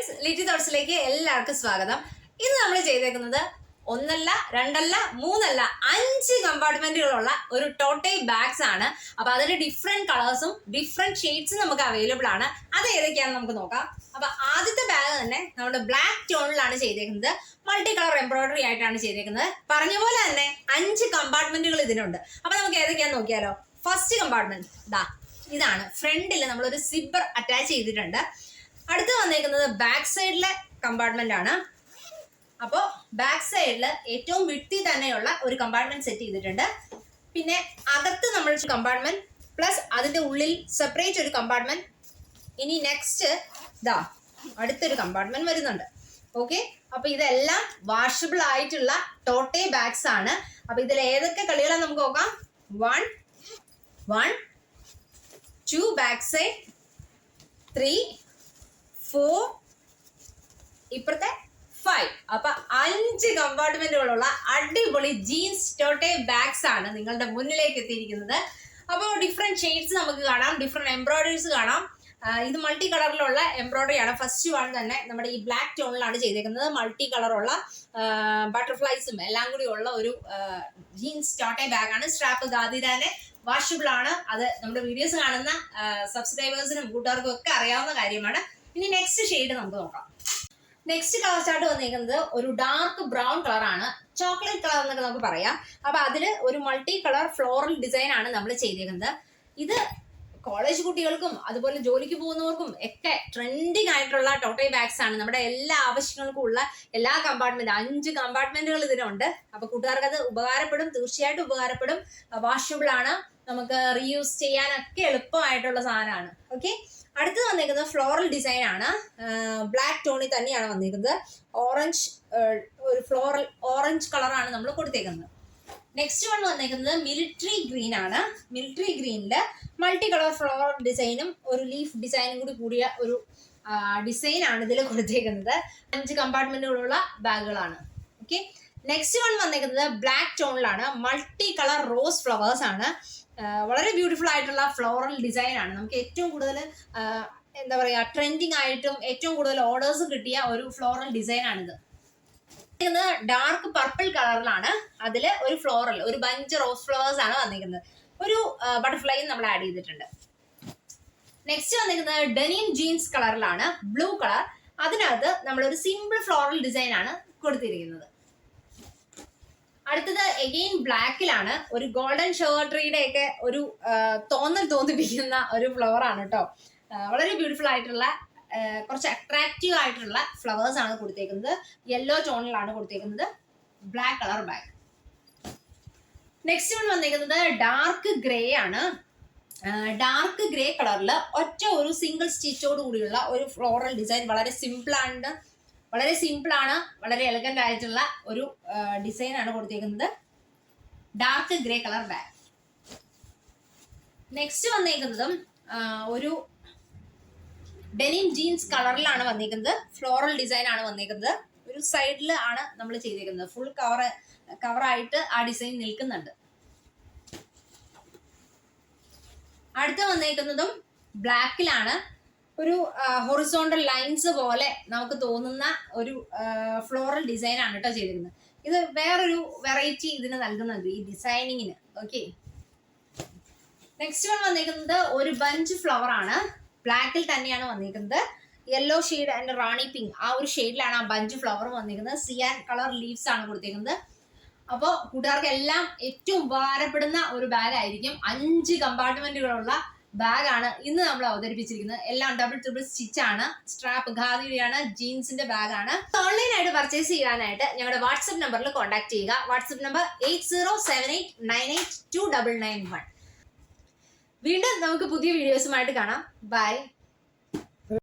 Friends Litty തോട്ട്സിലേക്ക് എല്ലാവർക്കും സ്വാഗതം. ഇന്ന് നമ്മൾ ചെയ്തേക്കുന്നത് ഒന്നല്ല രണ്ടല്ല മൂന്നല്ല അഞ്ച് കമ്പാർട്ട്മെന്റുകളുള്ള ഒരു ടോട്ടൽ ബാഗ്സ് ആണ്. അപ്പൊ അതിന്റെ ഡിഫറെന്റ് കളേഴ്സും ഡിഫറെന്റ് ഷെയ്ഡ്സും നമുക്ക് അവൈലബിൾ ആണ്. അത് ഏതൊക്കെയാണെന്ന് നമുക്ക് നോക്കാം. അപ്പൊ ആദ്യത്തെ ബാഗ് തന്നെ നമ്മുടെ ബ്ലാക്ക് ടോണിലാണ് ചെയ്തേക്കുന്നത്. മൾട്ടി കളർ എംബ്രോയിഡറി ആയിട്ടാണ് ചെയ്തേക്കുന്നത്. പറഞ്ഞ പോലെ തന്നെ അഞ്ച് കമ്പാർട്ട്മെന്റുകൾ ഇതിനുണ്ട്. അപ്പൊ നമുക്ക് ഏതൊക്കെയാന്ന് നോക്കിയാലോ. ഫസ്റ്റ് കമ്പാർട്ട്മെന്റ് ദാ ഇതാണ്. ഫ്രണ്ടിൽ നമ്മളൊരു സിബർ അറ്റാച്ച് ചെയ്തിട്ടുണ്ട്. അടുത്ത് വന്നേക്കുന്നത് ബാക്ക് സൈഡിലെ കമ്പാർട്ട്മെന്റ് ആണ്. അപ്പോൾ ബാക്ക് സൈഡിൽ ഏറ്റവും വിട്ടി തന്നെയുള്ള ഒരു കമ്പാർട്ട്മെന്റ് സെറ്റ് ചെയ്തിട്ടുണ്ട്. പിന്നെ അകത്ത് നമ്മൾ കമ്പാർട്ട്മെന്റ് പ്ലസ് അതിന്റെ ഉള്ളിൽ സെപ്പറേറ്റ് ഒരു കമ്പാർട്ട്മെന്റ് ഇനി നെക്സ്റ്റ് ദാ അടുത്തൊരു കമ്പാർട്ട്മെന്റ് വരുന്നുണ്ട്. ഓക്കെ അപ്പൊ ഇതെല്ലാം വാഷബിൾ ആയിട്ടുള്ള ടോട്ടേ ബാഗ്സ് ആണ്. അപ്പൊ ഇതിൽ ഏതൊക്കെ കളികളാണ് നമുക്ക് നോക്കാം? One one two back side three four ഇപ്പുറത്തെ ഫൈവ് അപ്പൊ അഞ്ച് കമ്പാർട്ട്മെന്റുകളുള്ള അടിപൊളി ജീൻസ് ടോട്ടെ ബാഗ്സ് ആണ് നിങ്ങളുടെ മുന്നിലേക്ക് എത്തിയിരിക്കുന്നത്. അപ്പോൾ ഡിഫറെന്റ് ഷെയ്ഡ്സ് നമുക്ക് കാണാം. ഡിഫറെന്റ് എംബ്രോയിഡറീസ് കാണാം. ഇത് മൾട്ടി കളറിലുള്ള എംബ്രോയിഡറി ആണ്. ഫസ്റ്റ് വൺ തന്നെ നമ്മുടെ ഈ ബ്ലാക്ക് ടോണിലാണ് ചെയ്തേക്കുന്നത്. മൾട്ടി കളറുള്ള ബട്ടർഫ്ലൈസും എല്ലാം കൂടി ഉള്ള ഒരു ജീൻസ് ടോട്ടെ ബാഗാണ് സ്ട്രാപ്പ് ഗാദിരാനെ വാഷബിൾ ആണ്. അത് നമ്മുടെ വീഡിയോസ് കാണുന്ന സബ്സ്ക്രൈബേഴ്സിനും കൂട്ടുകാർക്കും ഒക്കെ അറിയാവുന്ന കാര്യമാണ്. ഇനി നെക്സ്റ്റ് ഷെയ്ഡ് നമുക്ക് നോക്കാം. നെക്സ്റ്റ് കളർ ചാർട്ട് വന്നിരിക്കുന്നത് ഒരു ഡാർക്ക് ബ്രൗൺ കളറാണ് ചോക്ലേറ്റ് കളർ എന്നൊക്കെ നമുക്ക് പറയാം. അപ്പൊ അതിൽ ഒരു മൾട്ടി കളർ ഫ്ലോറൽ ഡിസൈൻ ആണ് നമ്മൾ ചെയ്തിരിക്കുന്നത് ഇത് കോളേജ് കുട്ടികൾക്കും അതുപോലെ ജോലിക്ക് പോകുന്നവർക്കും ഒക്കെ ട്രെൻഡിങ് ആയിട്ടുള്ള ടോട്ടൈ ബാഗ്സ് ആണ്. നമ്മുടെ എല്ലാ ആവശ്യങ്ങൾക്കും ഉള്ള എല്ലാ കമ്പാർട്ട്മെന്റ് അഞ്ച് കമ്പാർട്ട്മെന്റുകൾ ഇതിനുണ്ട് അപ്പൊ കൂട്ടുകാർക്ക് അത് ഉപകാരപ്പെടും തീർച്ചയായിട്ടും ഉപകാരപ്പെടും. വാഷബിൾ ആണ്. നമുക്ക് റീയൂസ് ചെയ്യാനൊക്കെ എളുപ്പമായിട്ടുള്ള സാധനമാണ്. ഓക്കെ അടുത്ത് വന്നിരിക്കുന്നത് ഫ്ലോറൽ ഡിസൈൻ ആണ്. ബ്ലാക്ക് ടോണിൽ തന്നെയാണ് വന്നിരിക്കുന്നത് ഓറഞ്ച് ഒരു ഫ്ലോറൽ ഓറഞ്ച് കളറാണ് നമ്മൾ കൊടുത്തേക്കുന്നത്. നെക്സ്റ്റ് വൺ വന്നിരിക്കുന്നത് മിലിറ്ററി ഗ്രീൻ ആണ്. മിലിറ്ററി ഗ്രീനിൽ മൾട്ടി കളർ ഫ്ലോറൽ ഡിസൈനും ഒരു ലീഫ് ഡിസൈനും കൂടി കൂടിയ ഒരു ഡിസൈൻ ആണ് ഇതിൽ കൊടുത്തേക്കുന്നത്. അഞ്ച് കമ്പാർട്ട്മെന്റുകളുള്ള ബാഗുകളാണ് ഓക്കെ നെക്സ്റ്റ് വൺ വന്നിരിക്കുന്നത് ബ്ലാക്ക് ടോണിലാണ് മൾട്ടി കളർ റോസ് ഫ്ലവേഴ്സ് ആണ്. വളരെ ബ്യൂട്ടിഫുൾ ആയിട്ടുള്ള ഫ്ലോറൽ ഡിസൈൻ ആണ്. നമുക്ക് ഏറ്റവും കൂടുതൽ എന്താ പറയുക ട്രെൻഡിങ് ആയിട്ടും ഏറ്റവും കൂടുതൽ ഓർഡേഴ്സ് കിട്ടിയ ഒരു ഫ്ലോറൽ ഡിസൈൻ ആണിത്. ഡാർക്ക് പർപ്പിൾ കളറിലാണ് അതിൽ ഒരു ഫ്ലോറൽ ഒരു ബഞ്ച് റോസ് ഫ്ലവേഴ്സ് ആണ് വന്നിരിക്കുന്നത് ഒരു ബട്ടർഫ്ലൈയും നമ്മൾ ആഡ് ചെയ്തിട്ടുണ്ട്. നെക്സ്റ്റ് വന്നിരിക്കുന്നത് ഡെനിം ജീൻസ് കളറിലാണ് ബ്ലൂ കളർ അതിനകത്ത് ഒരു സിമ്പിൾ ഫ്ലോറൽ ഡിസൈൻ ആണ് കൊടുത്തിരിക്കുന്നത്. അടുത്തത് എഗെയിൻ ബ്ലാക്കിലാണ് ഒരു ഗോൾഡൻ ഷേർട്രിയുടെ ഒക്കെ ഒരു തോന്നൽ തോന്നിപ്പിക്കുന്ന ഒരു ഫ്ലവർ ആണ് കേട്ടോ വളരെ ബ്യൂട്ടിഫുൾ ആയിട്ടുള്ള കുറച്ച് അട്രാക്റ്റീവ് ആയിട്ടുള്ള ഫ്ലവേഴ്സ് ആണ് കൊടുത്തേക്കുന്നത്. യെല്ലോ ടോണിലാണ് കൊടുത്തേക്കുന്നത്. Black colour bag next one വന്നേക്കുന്നത് ഡാർക്ക് ഗ്രേ ആണ്. ഡാർക്ക് ഗ്രേ കളറിൽ ഒറ്റ ഒരു സിംഗിൾ സ്റ്റിച്ചോട് കൂടിയുള്ള ഒരു ഫ്ലോറൽ ഡിസൈൻ വളരെ സിമ്പിൾ ആണ് വളരെ സിമ്പിൾ ആണ് വളരെ എലഗന്റ് ആയിട്ടുള്ള ഒരു ഡിസൈൻ ആണ് കൊടുത്തേക്കുന്നത്. Dark grey colour bag next വന്നേക്കുന്നതും ഒരു ഡെനിം ജീൻസ് കളറിലാണ് വന്നേക്കുന്നത്. ഫ്ലോറൽ ഡിസൈൻ ആണ് വന്നേക്കുന്നത്. ഒരു സൈഡിൽ ആണ് നമ്മൾ ചെയ്തേക്കുന്നത്. ഫുൾ കവർ കവറായിട്ട് ആ ഡിസൈൻ നിൽക്കുന്നുണ്ട്. അടുത്ത വന്നേക്കുന്നതും ബ്ലാക്കിലാണ് ഒരു ഹൊറിസോണ്ടൽ ലൈൻസ് പോലെ നമുക്ക് തോന്നുന്ന ഒരു ഫ്ലോറൽ ഡിസൈൻ ആണ് കേട്ടോ ചെയ്തിരുന്നത് ഇത് വേറൊരു വെറൈറ്റി ഇതിന് നൽകുന്നത് ഈ ഡിസൈനിങ്ങിന് ഓക്കെ നെക്സ്റ്റ് വൺ വന്നിരിക്കുന്നത് ഒരു ബഞ്ച് ഫ്ലവർ ആണ്. ബ്ലാക്കിൽ തന്നെയാണ് വന്നിരിക്കുന്നത്. Yellow shade and rani pink ആ ഒരു ഷെയ്ഡിലാണ് ആ ബഞ്ച് ഫ്ലവർ വന്നിരിക്കുന്നത്. സിയാൻ കളർ ലീവ്സ് ആണ് കൊടുത്തിരിക്കുന്നത് അപ്പോൾ കൂട്ടുകാർക്ക് എല്ലാം ഏറ്റവും ഉപകാരപ്പെടുന്ന ഒരു ബാഗ് ആയിരിക്കും അഞ്ച് കമ്പാർട്ട്മെന്റുകളുള്ള ബാഗാണ് ഇന്ന് നമ്മൾ അവതരിപ്പിച്ചിരിക്കുന്നത്. എല്ലാം ഡബിൾ ട്രിപ്പിൾ സ്റ്റിച്ച് ആണ്. സ്ട്രാപ്പ് ഖാദിയാണ് ജീൻസിന്റെ ബാഗാണ്. ഓൺലൈൻ ആയിട്ട് പർച്ചേസ് ചെയ്യാനായിട്ട് ഞങ്ങളുടെ വാട്സപ്പ് നമ്പറിൽ കോൺടാക്ട് ചെയ്യുക. WhatsApp number eight zero seven eight nine eight two double nine one വീണ്ടും നമുക്ക് പുതിയ വീഡിയോസുമായിട്ട് കാണാം. ബൈ